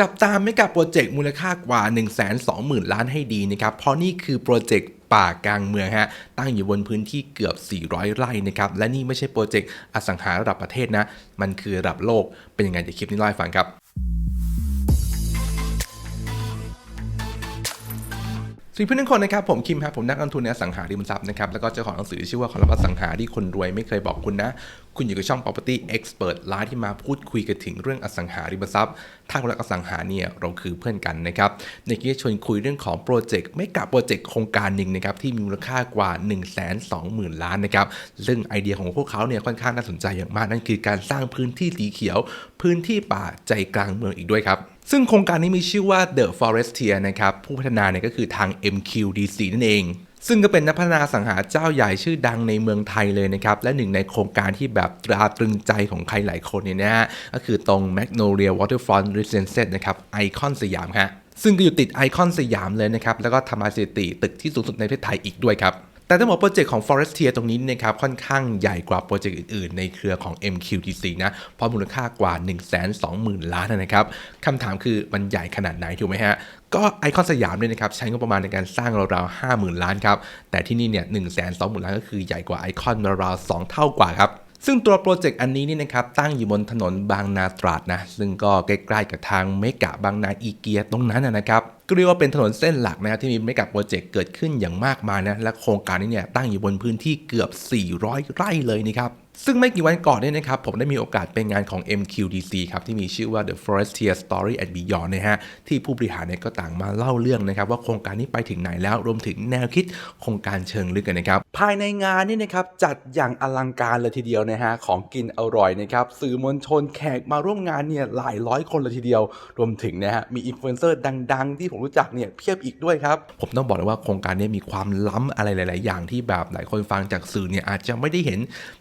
จับตามไม่กับโปรเจกต์มูลค่ากว่า 1 2 0 0 0 0 ล้านให้ดีนะครับ เพราะนี่คือโปรเจกต์ป่ากลางเมืองฮะ ตั้งอยู่บนพื้นที่เกือบ 400 ไร่นะครับ และนี่ไม่ใช่โปรเจกต์อสังหาระดับประเทศนะ มันคือระดับโลก เป็นยังไงเดี๋ยวคลิปนี้เล่าให้ฟังครับสวัสดีเพื่อนทุกคนนะครับผมคิมครับผมนักลงทุนในอสังหาริมทรัพย์นะครับแล้วก็เจ้าของหนังสือที่ชื่อว่าความลับอสังหาที่คนรวยไม่เคยบอกคุณนะคุณอยู่กับช่อง property expert ร้านที่มาพูดคุยกันถึงเรื่องอสังหาริมทรัพย์ ถ้าคุณรักอสังหาเนี่ยเราคือเพื่อนกันนะครับในคลิปชวนคุยเรื่องของโปรเจกต์ไม่กับโปรเจกต์โครงการหนึ่งนะครับที่มีมูลค่ากว่า 1 2 0 0 0 0 ล้านนะครับซึ่งไอเดียของพวกเขาเนี่ยค่อนข้างน่าสนใจอย่างมากนั่นคือการสร้างพื้นที่สีเขียว พื้นที่ป่าใจกลางเมืองอีกด้วยครับซึ่งโครงการนี้มีชื่อว่า The Forestier นะครับผู้พัฒนาเนี่ยก็คือทาง MQDC นั่นเอง ซึ่งก็เป็นนักพัฒนาสังหาเจ้าใหญ่ชื่อดังในเมืองไทยเลยนะครับ และหนึ่งในโครงการที่แบบตราตรึงใจของใครหลายคนเนี่ยนะฮะก็คือตรง Magnolia Waterfront Residences นะครับไอคอนสยามฮะซึ่งก็อยู่ติดไอคอนสยามเลยนะครับ แล้วก็ทำลายสถิติตึกที่สูงสุดในประเทศไทยอีกด้วยครับ แต่ต้องบอกโปรเจกต์ของ Forestier ตรงนี้นะครับค่อนข้างใหญ่กว่าโปรเจกต์อื่นๆ ในเครือของ MQTC นะเพราะมูลค่ากว่า 1 2 0 0 0 0 ล้านนะครับคำถามคือมันใหญ่ขนาดไหนถูกไหมฮะก็ไอคอนสยามเนี่ยนะครับใช้งบประมาณในการสร้างราวๆ50,000ล้านครับแต่ที่นี่เนี่ย1 2 0 0 0 0ล้านก็คือใหญ่กว่าไอคอนราวๆ2เท่ากว่าครับซึ่งตัวโปรเจกต์อันนี้นี่นะครับตั้งอยู่บนถนนบางนาตราดนะซึ่งก็ใกล้ๆกับทางเมกะบางนาอีเกียตรงนั้นนะนะครับ ก็เรียกว่าเป็นถนนเส้นหลักนะครับที่มีเมกะโปรเจกต์เกิดขึ้นอย่างมากมายนะและโครงการนี้เนี่ยตั้งอยู่บนพื้นที่เกือบ 400 ไร่เลยนะครับ ซึ่งไม่กี่วันก่อนเนี่ยนะครับ ผมได้มีโอกาสไปงานของ MQDC ครับ ที่มีชื่อว่า The Forestier Story and Beyond นะฮะ ที่ผู้บริหารเนี่ยก็ต่างมาเล่าเรื่องนะครับ ว่าโครงการนี้ไปถึงไหนแล้ว รวมถึงแนวคิดโครงการเชิงลึกกันนะครับ ภายในงานนี่นะครับ จัดอย่างอลังการเลยทีเดียวนะฮะ ของกินอร่อยนะครับ สื่อมวลชนแขกมาร่วมงานเนี่ยหลายร้อยคนเลยทีเดียว รวมถึงนะฮะ มีอินฟลูเอนเซอร์ดัง ๆ ที่ผมรู้จักเนี่ยเพียบอีกด้วยครับ ผมต้องบอกเลยว่าโครงการนี้มีความล้ำอะไรหลาย ๆ อย่างที่แบบหลายคนฟังจากสื่อเนี่ยอาจจะไม่ได้เห็น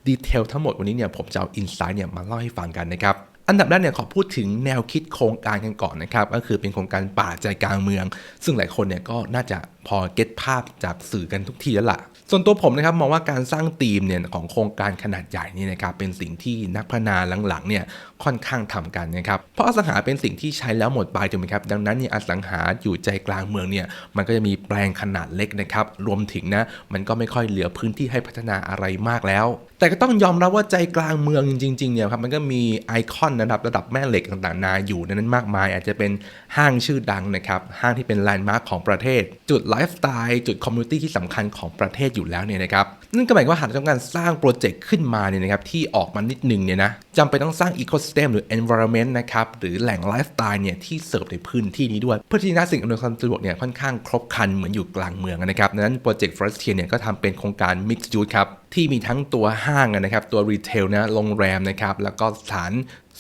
ดีเทลทั้งหมดวันนี้เนี่ยผมจะเอาอินไซต์เนี่ยมาเล่าให้ฟังกันนะครับอันดับแรกเนี่ยขอพูดถึงแนวคิดโครงการกันก่อนนะครับก็คือเป็นโครงการป่าใจกลางเมือง ซึ่งหลายคนเนี่ยก็น่าจะพอเก็ตภาพจากสื่อกันทุกทีแล้วล่ะ ส่วนตัวผมนะครับมองว่าการสร้างธีมเนี่ยของโครงการขนาดใหญ่นี่นะครับเป็นสิ่งที่นักพัฒนาหลังๆเนี่ยค่อนข้างทำกันนะครับเพราะอสังหาเป็นสิ่งที่ใช้แล้วหมดไปถูกไหมครับดังนั้นเนี่ยอสังหาอยู่ใจกลางเมืองเนี่ยมันก็จะมีแปลงขนาดเล็กนะครับรวมถึงนะมันก็ไม่ค่อยเหลือพื้นที่ให้พัฒนาอะไรมากแล้ว แต่ก็ต้องยอมรับว่าใจกลางเมืองจริงๆเนี่ยครับมันก็มีไอคอนระดับระดับแม่เหล็กต่างๆ นาอยู่ในนั้นมากมาย อาจจะเป็นห้างชื่อดังนะครับห้างที่เป็นแลนด์มาร์คของประเทศ จุดไลฟ์สไตล์จุดคอมมูนิตี้ที่สำคัญของประเทศอยู่แล้วเนี่ยนะครับนั่นก็หมายความว่าหากต้องการสร้างโปรเจกต์ขึ้นมาเนี่ยนะครับที่ออกมานิดนึงเนี่ยนะจำเป็นต้องสร้างอีโค y ิสเต็มหรือ environment นะครับหรือแหล่งไลฟ์สไตล์เนี่ยที่เสิร์ฟในพื้นที่นี้ด้วย เพื่อที่จะสิ่งอำนวยความสะดวกเนี่ยค่อนข้างครบครันเหมือนอยู่กลางเมืองนะครับดังนั้นโปรเจกต์ Forestier เนี่ยก็ทำเป็นโครงการ Mixed Use ครับที่มีทั้งตัวห้างนะครับตัวรีเทลนะโรงแรมนะครับแล้วก็สถาน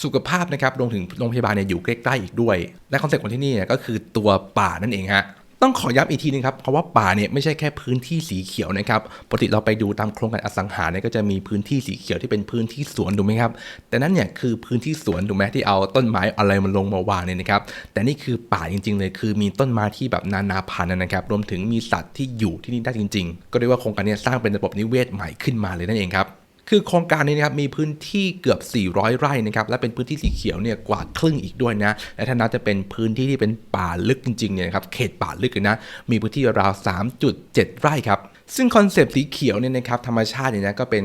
สุขภาพนะครับรวมถึงโรงพยาบาลเนี่ยอยู่ใกล้ๆอีกด้วย และคอนเซ็ปต์ของที่นี่เนี่ยก็คือตัวป่านั่นเองฮะ ต้องขอย้ำอีกทีนึงครับเพราะว่าป่าเนี่ยไม่ใช่แค่พื้นที่สีเขียวนะครับปกติเราไปดูตามโครงการอสังหาเนี่ยก็จะมีพื้นที่สีเขียวที่เป็นพื้นที่สวนถูกไหมครับ แต่นั่นเนี่ยคือพื้นที่สวนถูกไหมที่เอาต้นไม้อะไรมันลงมาวางเนี่ยนะครับแต่นี่คือป่าจริง ๆ เลยคือมีต้นไม้ที่แบบนานาพันธุ์นะครับรวมถึงมีสัตว์ที่อยู่ที่นี่ได้จริง ๆ ก็เรียกว่าโครงการเนี้สร้างเป็นระบบนิเวศใหม่ขึ้นมาเลยนั่นเองครับ คือโครงการนี้นะครับมีพื้นที่เกือบ 400 ไร่นะครับและเป็นพื้นที่สีเขียวเนี่ยกว่าครึ่งอีกด้วยนะและถ้านับจะเป็นพื้นที่ที่เป็นป่าลึกจริงๆเนี่ยครับเขตป่าลึกเลยนะมีพื้นที่ราว 3.7 ไร่ครับซึ่งคอนเซปต์สีเขียวเนี่ยนะครับธรรมชาติเนี่ยนะก็เป็น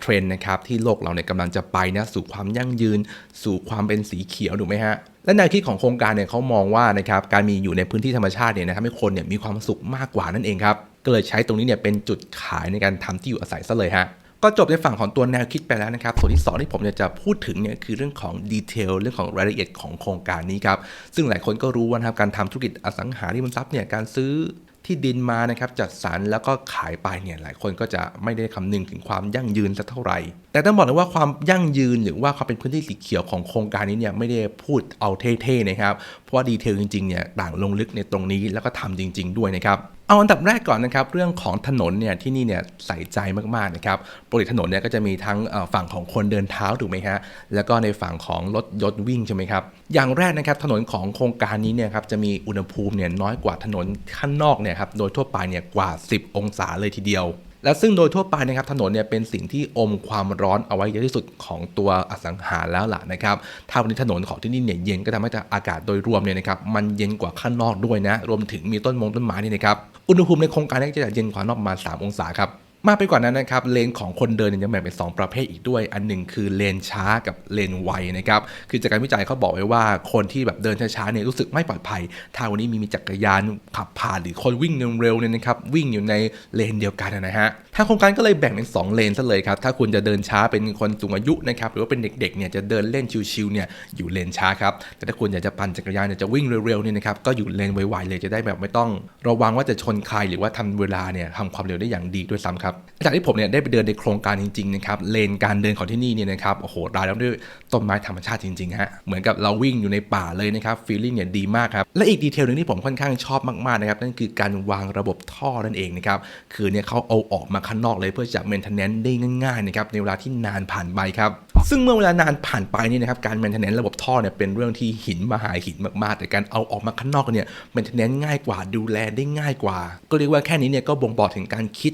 เทรนด์นะครับที่โลกเราเนี่ยกำลังจะไปนะสู่ความยั่งยืน สู่ความเป็นสีเขียวถูกไหมฮะและแนวคิดของโครงการเนี่ยเขามองว่านะครับการมีอยู่ในพื้นที่ธรรมชาติเนี่ยนะครับให้คนเนี่ยมีความสุขมากกว่านั่นเองครับก็เลยใช้ตรงนี้เนี่ยเป็นจุดขายในการทำที่อยู่อาศัยซะเลยฮะ ก็จบในฝั่งของตัวแนวคิดไปแล้วนะครับ ส่วนที่ 2 ที่ผมจะพูดถึงเนี่ยคือเรื่องของดีเทลเรื่องของรายละเอียดของโครงการนี้ครับ ซึ่งหลายคนก็รู้ว่านะครับการทำธุรกิจอสังหาริมทรัพย์เนี่ยการซื้อที่ดินมานะครับจัดสรรแล้วก็ขายไปเนี่ยหลายคนก็จะไม่ได้คำนึงถึงความยั่งยืนสักเท่าไหร่ แต่ต้องบอกเลยว่าความยั่งยืนหรือว่าความเป็นพื้นที่สีเขียวของโครงการนี้เนี่ยไม่ได้พูดเอาเท่ๆนะครับ เพราะว่าดีเทลจริงๆเนี่ยต่างลงลึกในตรงนี้แล้วก็ทำจริง ๆ ด้วยนะครับเอาอันดับแรกก่อนนะครับเรื่องของถนนเนี่ยที่นี่เนี่ยใส่ใจมากๆนะครับปกติถนนเนี่ยก็จะมีทั้งฝั่งของคนเดินเท้าถูกไหมฮะแล้วก็ในฝั่งของรถยนต์วิ่งใช่ไหมครับอย่างแรกนะครับถนนของโครงการนี้เนี่ยครับจะมีอุณหภูมิเนี่ยน้อยกว่าถนนข้างนอกเนี่ยครับโดยทั่วไปเนี่ยกว่า 10 องศาเลยทีเดียว และซึ่งโดยทั่วไปนะครับถนนเนี่ยเป็นสิ่งที่อมความร้อนเอาไว้เยอะที่สุดของตัวอสังหาแล้วล่ะนะครับถ้าวันนี้ถนนของที่นี่เนี่ยเย็นก็ทำให้อากาศโดยรวมเนี่ยนะครับมันเย็นกว่าข้างนอกด้วยนะ รวมถึงมีต้นมงต้นไม้นี่นะครับอุณหภูมิในโครงการนี้จะเย็นกว่านอกประมาณ3องศาครับ มากไปกว่านั้นนะครับเลนของคนเดินยยังแบ่งเป็น 2 ประเภทอีกด้วย อันหนึ่งคือเลนช้ากับเลนไวนะครับคือจากการวิจัยเขาบอกไว้ว่าคนที่แบบเดินช้าๆเนี่ยรู้สึกไม่ปลอดภัย ถ้าวันนี้มีมีจักรยานขับผ่านหรือคนวิ่งเร็วๆเนี่ยนะครับวิ่งอยู่ในเลนเดียวกันนะฮะทางโครงการก็เลยแบ่งเป็น2เลนซะเลยครับ ถ้าคุณจะเดินช้าเป็นคนสูงอายุนะครับ หรือว่าเป็นเด็กๆ เนี่ยจะเดินเล่นชิวๆ เนี่ยอยู่เลนช้าครับ แต่ถ้าคุณอยากจะปั่นจักรยานอยากจะวิ่งเร็วๆ เนี่ยนะครับ ก็อยู่เลนไวๆ เลยจะได้แบบไม่ต้อง ระวังว่าจะชนใครหรือว่าทำเวลาเนี่ยทำความเร็วได้อย่างดีด้วยซ้ำครับ จากที่ผมเนี่ยได้ไปเดินในโครงการจริงๆ นะครับ เลนการเดินของที่นี่เนี่ยนะครับ โอ้โหรายล้อมด้วยต้นไม้ธรรมชาติจริงๆ ฮะ เหมือนกับเราวิ่งอยู่ในป่าเลยนะครับฟีลลิ่งเนี่ยดีมากครับ และอีกดีเทลหนึงที่ผมค่อนข้างชอบมากๆ นะครับ นั่นคือการวางระบบท่อนั่นเองนะครับ คือเนี่ยเขาเอาออกมาข้างนอกเลยเพื่อจะ maintenance ได้ง่ายๆนะครับในเวลาที่นานผ่านไปครับ ซึ่งเมื่อเวลานานผ่านไปนี่นะครับการ maintenance ระบบท่อเนี่ยเป็นเรื่องที่หินมาหาหินมากๆ แต่การเอาออกมาข้างนอกเนี่ย maintenance ง่ายกว่าดูแลได้ง่ายกว่า ก็เรียกว่าแค่นี้เนี่ยก็บ่งบอกถึงการคิด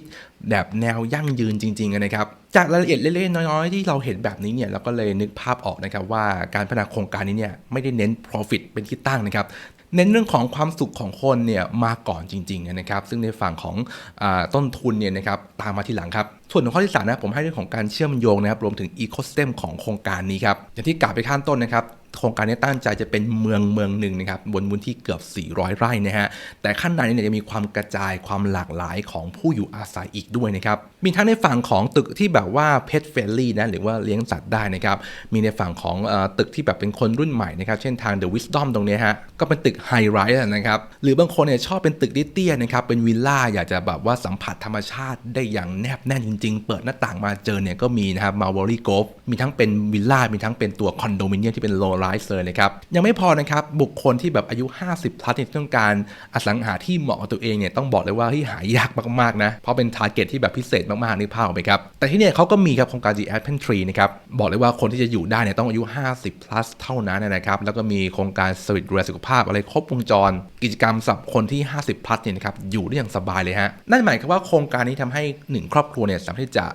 แบบแนวยั่งยืนจริงๆนะครับ จากรายละเอียดเล็กๆน้อยๆที่เราเห็นแบบนี้เนี่ยเราก็เลยนึกภาพออกนะครับว่าการพัฒนาโครงการนี้เนี่ยไม่ได้เน้น profit เป็นที่ตั้งนะครับ เน้นเรื่องของความสุขของคนเนี่ยมาก่อนจริงๆนะครับ ซึ่งในฝั่งของอต้นทุนเนี่ยนะครับตามมาทีหลังครับ ส่วนของข้อที่สามนะผมให้เรื่องของการเชื่อมโยงนะครับรวมถึงอีโคสเต็มของโครงการนี้ครับอย่างที่กล่าวไปข้างต้นนะครับ โครงการนี้ตั้งใจจะเป็นเมืองเมืองหนึ่งนะครับบนพื้นที่เกือบ 400 ไร่นะฮะแต่ข้างในเนี่ยจะมีความกระจายความหลากหลายของผู้อยู่อาศัยอีกด้วยนะครับมีทั้งในฝั่งของตึกที่แบบว่าเพ t เฟ r ลี่นะหรือว่าเลี้ยงสัตว์ได้นะครับมีในฝั่งของอตึกที่แบบเป็นคนรุ่นใหม่นะครับเช่นทาง The Wisdom ตรงนี้ฮะก็เป็นตึกไฮไรส์นะครับหรือบางคนเนี่ยชอบเป็นตึกเตี้ยนะครับเป็นวิลล่าอยากจะแบบว่าสัมผัสธรรมชาติได้อย่างแนบแน่นจริง ๆ เปิดหน้าต่างมาเจอเนี่ยก็มีนะครับมา w อรี่โกฟมีทั้งเป็นวิลล่ามีทั้งเป็นตัวคอนโดมิเนียมที่เป็นโลไรส์เลยนะครับ ยังไม่พอนะครับ บุคคลที่แบบอายุ 50 plus ที่ต้องการอสังหาที่เหมาะกับตัวเองเนี่ยต้องบอกเลยว่าเฮ้ยหายากมากๆนะ เพราะเป็นทาร์เก็ตที่แบบพิเศษมากๆนึกภาพออกไหมครับ แต่ที่เนี่ยเขาก็มีครับโครงการ The Apple Tree นะครับ บอกเลยว่าคนที่จะอยู่ได้เนี่ยต้องอายุ 50 plus เท่านั้นนะครับ แล้วก็มีโครงการสวิตดูแลสุขภาพอะไรครบวงจร กิจกรรมสำหรับคนที่ 50 plus เนี่ยนะครับอยู่ได้อย่างสบายเลยฮะนั่นหมายความว่าโครงการนี้ทำให้หนึ่งครอบครัวเนี่ยสามารถที่จะ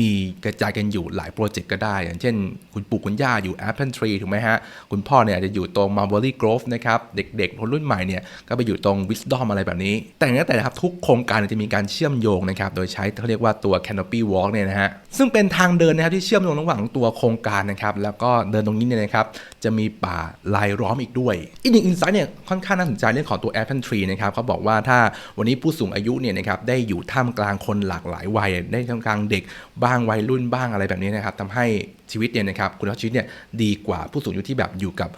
มีกระจายกันอยู่หลายโปรเจกต์ก็ได้ อย่างเช่น คุณปู่คุณย่าอยู่ Apple Tree ถูกไหมฮะ คุณพ่อเนี่ยจะอยู่ตรง Marbury Grove นะครับ เด็กๆคนรุ่นใหม่เนี่ยก็ไปอยู่ตรง Wisdom อะไรแบบนี้ แต่อย่างนั้นแต่นะครับทุกโครงการจะมีการเชื่อมโยงนะครับ โดยใช้เขาเรียกว่าตัว Canopy Walk เนี่ยนะฮะ ซึ่งเป็นทางเดินนะครับที่เชื่อมโยงระหว่างตัวโครงการนะครับ แล้วก็เดินตรงนี้เนี่ยนะครับจะมีป่าลายล้อมอีกด้วย อีกหนึ่งอินไซต์เนี่ยค่อนข้างน่าสนใจเรื่องของตัว Apple Tree นะครับเขาบอกว่าถ้าวันนี้ผู้สูงอายุเนี่ยนะครับได้อยู่ท่ามกลางคนหลากหลายวัยได้ท่ามกลางเด็กบ้างวัยรุ่นบ้างอะไรแบบนี้นะครับทำให้ ชีวิตเนี่ยนะครับคุณภาพชีวิตเนี่ยดีกว่าผู้สูงอายุที่แบบอยู่กับ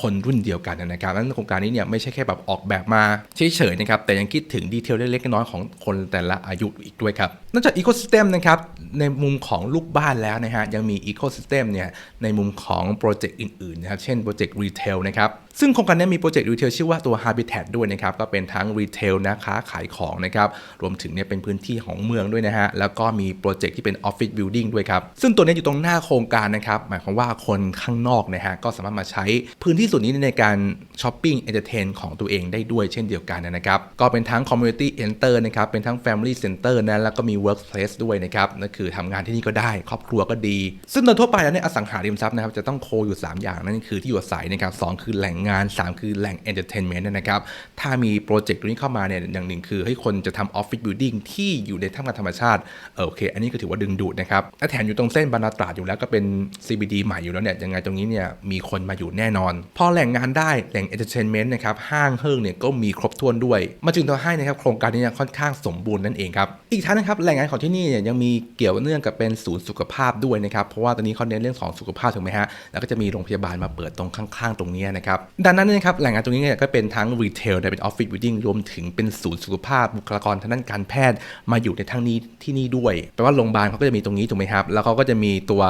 คนรุ่นเดียวกันนะครับนั้นโครงการนี้เนี่ยไม่ใช่แค่แบบออกแบบมาเฉยๆนะครับแต่ยังคิดถึงดีเทลเล็กๆน้อยๆของคนแต่ละอายุอีกด้วยครับนอกจากอีโค y ิสเต็มนะครับในมุมของลูกบ้านแล้วนะฮะยังมีอีโค y ิสเต็มเนี่ยในมุมของโปรเจกต์อื่นๆนะครับเช่นโปรเจกต์รีเทลนะครับซึ่งโครงการนี้มีโปรเจกต์รีเทลชื่อว่าตัว Habitat ด้วยนะครับก็เป็นทั้งรีเทลนะค้าขายของนะครับรวมถึงเนี่ยเป็นพื้นที่ของเมืองด้วยนะฮะแล้วก็มีโปรเจกต์ที่เป็นออฟฟิศบิลดิ่งด้วยครับซึ่งตัวนี้อยู่ตรงหน้าโครงการนะครับ หมายความว่าคนข้างนอกนะฮะก็สามารถมาใช้พื้นที่ส่วนนี้ในการช้อปปิ้งเอนเตอร์เทนของตัวเองได้ด้วยเช่นเดียวกันนะครับ ก็เป็นทั้ง Community Center นะครับ เป็นทั้ง Family Center นะแล้วก็มี Workplace ด้วยนะครับนั่นคือทำงานที่นี่ก็ได้ ครอบครัวก็ดี ซึ่งโดยทั่วไปแล้วเนี่ยอสังหาริมทรัพย์นะครับจะต้องโคอยู่ 3 อย่างนั่นคือที่อยู่อาศัยนะครับสคือแหล่งงาน 3 คือแหล่ง Entertainment นะครับถ้ามีโปรเจกต์ตัวนี้เข้ามาเนี่ยอย่างหนึ่งคือให้คนจะทำออฟฟิศบิลดิ่งที่อยู่ในท่ามกลางธรรมชาติเออโอเค อันนี้ก็ถือว่าดึงดูดนะครับและแถมอยู่ตรงเส้นบรรณาตราดอยู่แล้วก็เป็น CBD ใหม่อยู่แล้วเนี่ยยังไงตรงนี้เนี่ยมีคนมาอยู่แน่นอน พอแหล่งงานได้แหล่ง Entertainment นะครับห้างเฮิ่งเนี่ยก็มีครบถ้วนด้วยมาจึงทำให้นะครับโครงการนี้ค่อนข้างสมบูรณ์นั่นเองครับอีกทั้งนะครับแหล่งงานของที่นี่เนี่ยยังมีเกี่ยวเนื่องกับเป็นศูนย์สุขภาพด้วยนะครับเพราะว่าตอนนี้เขาเน้นเรื่องของสุขภาพถูกไหมฮะแล้วก็จะมีโรงพยาบาลมาเปิดตรงข้างๆ ตรงนี้นะครับดังนั้นนะครับแหล่งงานตรงนี้เนี่ยก็เป็นทั้งรีเทลเป็นออฟฟิศบิลดิ่งรวมถึงเป็นศูนย์สุขภาพบุคลากรทางด้านการแพทย์มาอยู่ในทั้งนี้ที่นี่ด้วยแปลว่าโรงพยาบาลเขาก็จะมีตรงนี้ถูกไหมครับแล้วเขาก็จะมีตัว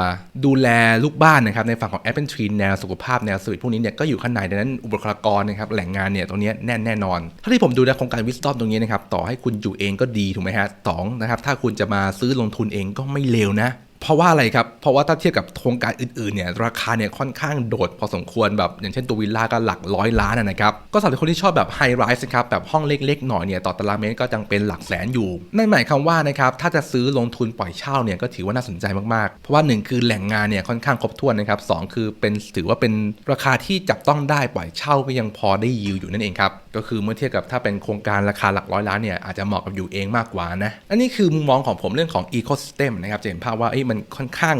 ดูแลลูกบ้านนะครับในฝั่งของแอปเปิลทรีแนวสุขภาพแนวสวิตพวกนี้เนี่ยก็อยู่ข้างในดังนั้นอุปกรณ์นะครับแหล่งงานเนี่ยตรงนี้แน่นแน่นอนถ้าที่ผมดูในโครงการวิสตอมตรงนี้นะครับต่อให้คุณอยู่เองก็ดีถูกไหมฮะสองนะครับถ้าคุณจะมาซื้อลงทุนเองก็ไม่เลวนะ เพราะว่าอะไรครับ เพราะว่าถ้าเทียบกับโครงการอื่นๆเนี่ยราคาเนี่ยค่อนข้างโดดพอสมควรแบบอย่างเช่นตัววิลล่าก็หลักร้อยล้านนะครับ ก็สำหรับคนที่ชอบแบบไฮไรส์นะครับแบบห้องเล็กๆหน่อยเนี่ยต่อตารางเมตรก็จังเป็นหลักแสนอยู่ นั่นหมายความว่านะครับถ้าจะซื้อลงทุนปล่อยเช่าเนี่ยก็ถือว่าน่าสนใจมากๆ เพราะว่าหนึ่งคือแหล่งงานเนี่ยค่อนข้างครบถ้วนนะครับสองคือเป็นถือว่าเป็นราคาที่จับต้องได้ปล่อยเช่าก็ยังพอได้ยิวอยู่นั่นเองครับก็คือเมื่อเทียบกับถ้าเป็นโครงการราคาหลักร้อยล้านเนี่ยอาจจะเหมาะกับอยู่เองมากกว่านะอันนี้คือมุมมองของผมเรื่องของ ecosystem นะครับจะเห็นภาพว่ามันค่อนข้าง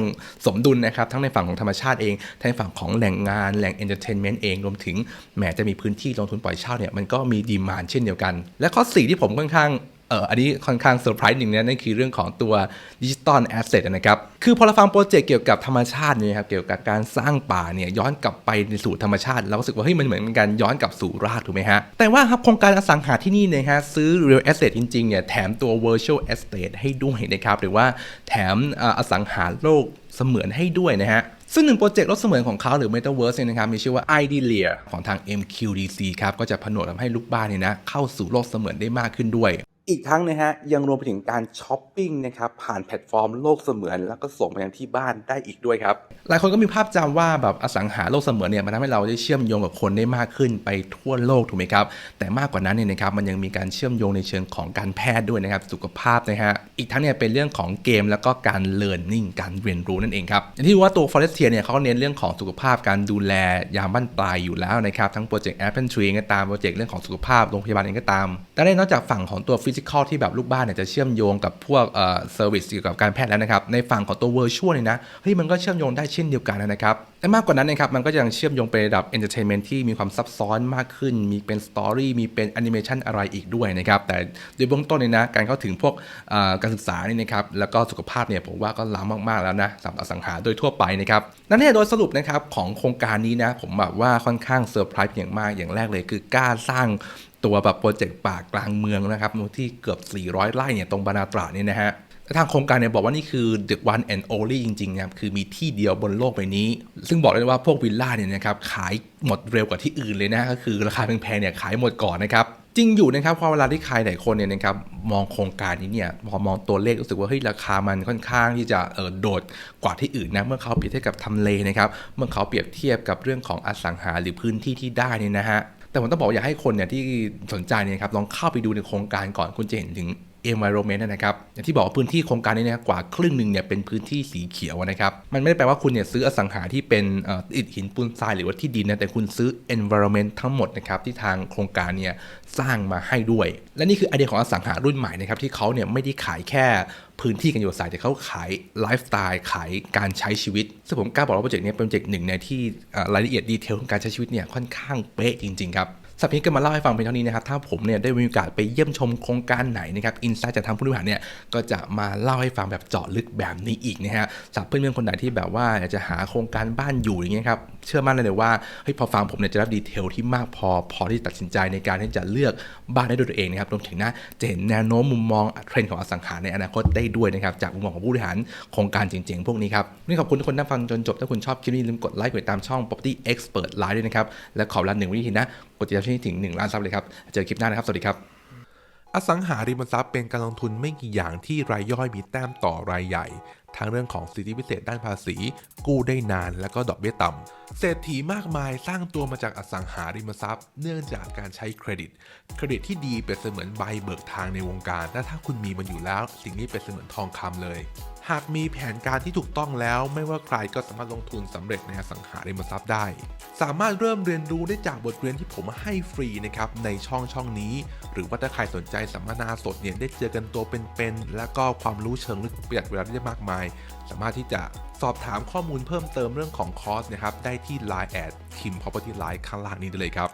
สมดุลนะครับ ทั้งในฝั่งของธรรมชาติเอง ทั้งในฝั่งของแหล่งงานแหล่งเอนเตอร์เทนเมนต์เองรวมถึงแหมจะมีพื้นที่ลงทุนปล่อยเช่าเนี่ยมันก็มีดีมานเช่นเดียวกัน และข้อ 4 ที่ผมค่อนข้าง เอออันนี้ค่อนข้างเซอร์ไพรส์หนึ่งนะนั่นคือเรื่องของตัวดิจิตอลแอสเซทนะครับ คือพอเราฟังโปรเจกต์เกี่ยวกับธรรมชาติเนี่ยครับ เกี่ยวกับการสร้างป่าเนี่ยย้อนกลับไปในสู่ธรรมชาติ เราก็รู้สึกว่าเฮ้ยมันเหมือนเป็นการย้อนกลับสู่รากถูกไหมฮะ แต่ว่าครับโครงการอสังหาที่นี่นะฮะซื้อ real estate จริงๆเนี่ยแถมตัว virtual estate ให้ด้วยนะครับหรือว่าแถมเอ่ออสังหาโลกเสมือนให้ด้วยนะฮะซึ่งหนึ่งโปรเจกต์รถเสมือนของเขาหรือ Metaverse เนี่ยนะครับมีชื่อว่า Idealia ของทาง MQDC ครับก็จะผนวกทำให้ลูกบ้านเนี่ยนะเข้าสู่โลกเสมือนได้มากขึ้นด้วย อีกทั้งนะฮะยังรวมไปถึงการช้อปปิ้งนะครับผ่านแพลตฟอร์มโลกเสมือน แล้วก็ส่งไปยังที่บ้านได้อีกด้วยครับ หลายคนก็มีภาพจำว่าแบบอสังหาโลกเสมือนเนี่ยมันทำให้เราได้เชื่อมโยงกับคนได้มากขึ้นไปทั่วโลกถูกไหมครับ แต่มากกว่านั้นเนี่ยนะครับมันยังมีการเชื่อมโยงในเชิงของการแพทย์ด้วยนะครับสุขภาพนะฮะอีกทั้งเนี่ยเป็นเรื่องของเกมแล้วก็การเรียนรู้การเรียนรู้นั่นเองครับอย่างที่ว่าตัว Forestier เนี่ยเขาก็เน้นเรื่องของสุขภาพการดูแลยามบ้านปลายอยู่แล้วนะครับทั้งโปรเจกต์ Apple Tree ก็ตามโปรเจกต์เรื่องของสุขภาพโรงพยาบาลเองก็ตามแต่ในนอกจากฝั่งของตัวฟิสิกอลที่แบบลูกบ้านเนี่ยจะเชื่อมโยงกับพวกเอ่อเซอร์วิสเกี่ยวกับการแพทย์แล้วนะครับ ในฝั่งของตัว Virtual เนี่ยนะเฮ้ยมันก็เชื่อมโยงได้เช่นเดียวกันนะครับแต่มากกว่านั้นนะครับมันก็ยังเชื่อมโยงไประดับ Entertainment ที่มีความซับซ้อนมากขึ้น มีเป็นสตอรี่มีเป็นแอนิเมชันอะไรอีกด้วยนะครับแต่โดยเบื้องต้นเนี่ยนะการเข้าถึงพวกเอ่อการศึกษานี่นะครับแล้วก็สุขภาพเนี่ยผมว่าก็ล้ำมากๆแล้วนะสำหรับอสังหาโดยทั่วไปนะครับนั่นเนี่ยโดยสรุปนะครับของโครงการนี้นะผมแบบว่าค่อนข้างเซอร์ไพรส์อย่างมากอย่างแรกเลย คือ กล้าสร้าง ตัวแบบโปรเจกต์ป่ากลางเมืองนะครับที่เกือบ 400 ไร่เนี่ยตรงบานาตราเนี่ยนะฮะทางโครงการเนี่ยบอกว่านี่คือ the one and only จริงๆนะครับคือมีที่เดียวบนโลกใบนี้ ซึ่งบอกเลยว่าพวกวิลล่าเนี่ยนะครับขายหมดเร็วกว่าที่อื่นเลยนะก็คือราคาแพงๆเนี่ยขายหมดก่อนนะครับจริงอยู่นะครับพอเวลาที่ใครหลายคนเนี่ยนะครับมองโครงการนี้เนี่ยพอมองตัวเลขรู้สึกว่าเฮ้ยราคามันค่อนข้างที่จะเออโดดกว่าที่อื่นนะเมื่อเขาเปรียบเทียบกับทำเลนะครับเมื่อเขาเปรียบเทียบกับเรื่องของอสังหาหรือพื้นที่ที่ได้นี่นะฮะ แต่ผมต้องบอกอยากให้คนเนี่ยที่สนใจเนี่ยครับลองเข้าไปดูในโครงการก่อนคุณจะเห็นถึง environment นะครับอย่างที่บอกว่าพื้นที่โครงการนี้เนี่ยกว่าครึ่งหนึ่งเนี่ยเป็นพื้นที่สีเขียวนะครับ มันไม่ได้แปลว่าคุณเนี่ยซื้ออสังหาที่เป็นอิฐหินปูนทรายหรือว่าที่ดินนะแต่คุณซื้อ environment ทั้งหมดนะครับที่ทางโครงการเนี่ยสร้างมาให้ด้วย และนี่คือไอเดียของอสังหารุ่นใหม่นะครับที่เขาเนี่ยไม่ได้ขายแค่ พื้นที่กันอยู่อาศัยแต่เขาขายไลฟ์สไตล์ขายการใช้ชีวิต ซึ่งผมกล้าบอกว่าโปรเจกต์นี้เป็นโปรเจกต์หนึ่งในที่รายละเอียดดีเทลของการใช้ชีวิตเนี่ยค่อนข้างเป๊ะจริงๆครับ สัปดาห์นี้ก็มาเล่าให้ฟังเพียงเท่านี้นะครับ ถ้าผมเนี่ยได้มีโอกาสไปเยี่ยมชมโครงการไหนนะครับ อินไซต์จากทางผู้บริหารเนี่ย ก็จะมาเล่าให้ฟังแบบเจาะลึกแบบนี้อีกนะฮะสำหรับเพื่อนๆคนไหนที่แบบว่าอยากจะหาโครงการบ้านอยู่อย่างเงี้ยครับ เชื่อมั่นเลยเลยว่า เฮ้ย พอฟังผมเนี่ยจะรับดีเทลที่มากพอ พอที่ตัดสินใจในการที่จะเลือกบ้านได้ด้วยตัวเองนะครับ รวมถึงนะจะเห็นแนวโน้มมุมมองเทรนด์ของอสังหาในอนาคตได้ด้วยนะครับ จากมุมมองของผู้บริหารโครงการจริงๆพวกนี้ครับนี่ขอบคุณทุกคนที่ฟังจนจบ ถ้าคุณชอบคลิปนี้อย่าลืมกดไลค์กดติดตามช่อง Property Expert Live ด้วยนะครับ และขอเวลาหนึ่งวินาทีนะ กดติดตามช่องนี้ถึง 1 ล้านซับเลยครับ เจอคลิปหน้านะครับ สวัสดีครับ อสังหาริมทรัพย์เป็นการลงทุนไม่กี่อย่างที่รายย่อยมีแต้มต่อรายใหญ่ ทั้งเรื่องของสิทธิพิเศษด้านภาษี กู้ได้นานและก็ดอกเบี้ยต่ำเศรษฐีมากมายสร้างตัวมาจากอสังหาริมทรัพย์ เนื่องจากการใช้เครดิต เครดิตที่ดีเป็นเสมือนใบเบิกทางในวงการและถ้าคุณมีมันอยู่แล้ว สิ่งนี้เป็นเสมือนทองคำเลย หากมีแผนการที่ถูกต้องแล้วไม่ว่าใครก็สามารถลงทุนสำเร็จในอสังหาริมทรัพย์ได้ สามารถเริ่มเรียนรู้ได้จากบทเรียนที่ผมให้ฟรีนะครับในช่องช่องนี้ หรือว่าถ้าใครสนใจสัมมนาสดเนี่ยได้เจอกันตัวเป็นๆและก็ความรู้เชิงลึกประหยัดเวลาได้มากมาย สามารถที่จะสอบถามข้อมูลเพิ่มเติมเรื่องของคอร์สนะครับได้ที่ Line แอดคิม Property Line ข้างล่างนี้ได้เลยครับ